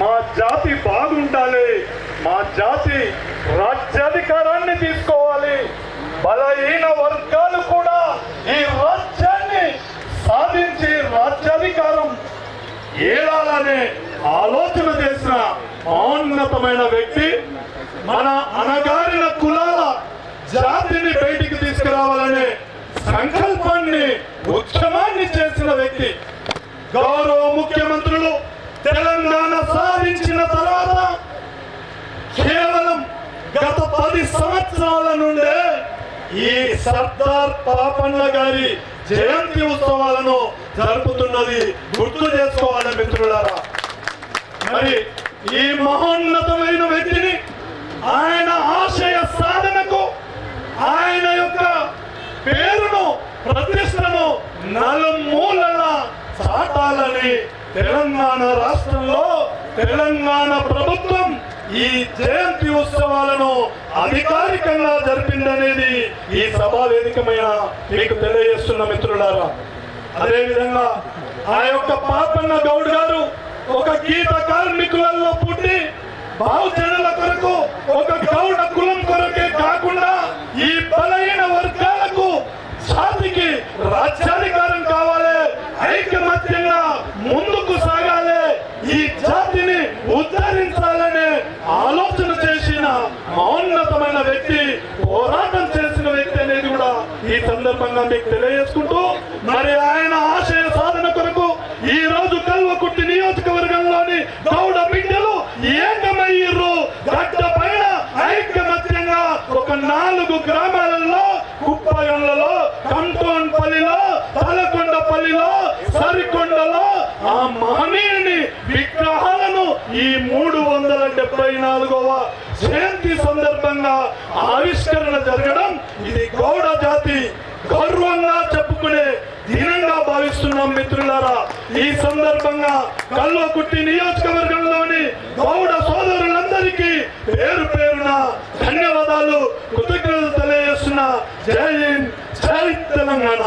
మా జాతి బాగుండాలి. మా జాతి రాజ్యాధికారాన్ని తీసుకోవాలి. బలహీన వర్గాలు కూడా ఈ రాజ్యాన్ని సాధించి రాజ్యాధికారం ఏడాలనే ఆలోచన చేసిన మౌన్నతమైన వ్యక్తి మన అనగారిన కులాల జాతిని బయటికి తీసుకురావాలనే సంకల్పాన్ని ఉద్యమాన్ని చేసిన వ్యక్తి గౌరవ ముఖ్యమంత్రులు తెలంగాణ సాధించిన తర్వాత కేవలం గత పది సంవత్సరాల నుండే ఈ సర్దార్ పాపన్న గారి జయంతి ఉత్సవాలను జరుపుతున్నది గుర్తు చేసుకోవాలి మిత్రులారా. మరి ఈ మహోన్నతమైన వ్యక్తిని ఆయన ఆశయ సాధనకు ఆయన యొక్క పేరును ప్రతిష్టను నలుమూలన చాటాలని తెలంగాణ రాష్ట్రంలో తెలంగాణ ప్రభుత్వం ఈ జయంతి ఉత్సవాలను అధికారికంగా జరిపిందనేది ఈ సభా వేదికమైన మీకు తెలియజేస్తున్న మిత్రులారా. అదేవిధంగా ఆ యొక్క పాపన్న గౌడ్ గారు ఒక గీత కార్మికులలో పుట్టి బహుజనుల కొరకు ఒక గౌడ కులం కొరకే కాకుండా ఈ బలహీన వర్గాలకు జాతికి రాజ్యాధికారం కావాలి ఐకమత్యంగా ముందు ఉద్ధరించాలనే ఆలోచన చేసిన మౌన్నతమైన వ్యక్తి పోరాటం చేసిన వ్యక్తి అనేది కూడా ఈ సందర్భంగా మీకు తెలియజేసుకుంటూ మరి ఆయన ఆశయ సాధన కొరకు ఈ రోజు కల్వకుట్టి నియోజకవర్గంలోని గౌడ బిడ్డలు ఏకమయ్యారు గడ్డ పైన ఐక్యమత్యంగా ఒక నాలుగు గ్రామాలలో కుప్పగంలలో తలకొండ పల్లిలో సరికొండలో ఆ ఈ మూడు వందల డెబ్బై నాలుగవ జయంతి సందర్భంగా ఆవిష్కరణ జరగడం ఇది గౌడ జాతి గౌరవంగా చెప్పుకునే దినంగా భావిస్తున్నాం మిత్రులారా. ఈ సందర్భంగా కల్లోకుట్టి నియోజకవర్గంలోని గౌడ సోదరులందరికీ పేరు పేరున ధన్యవాదాలు కృతజ్ఞతలు తెలియజేస్తున్న జై హింద్ జై తెలంగాణ.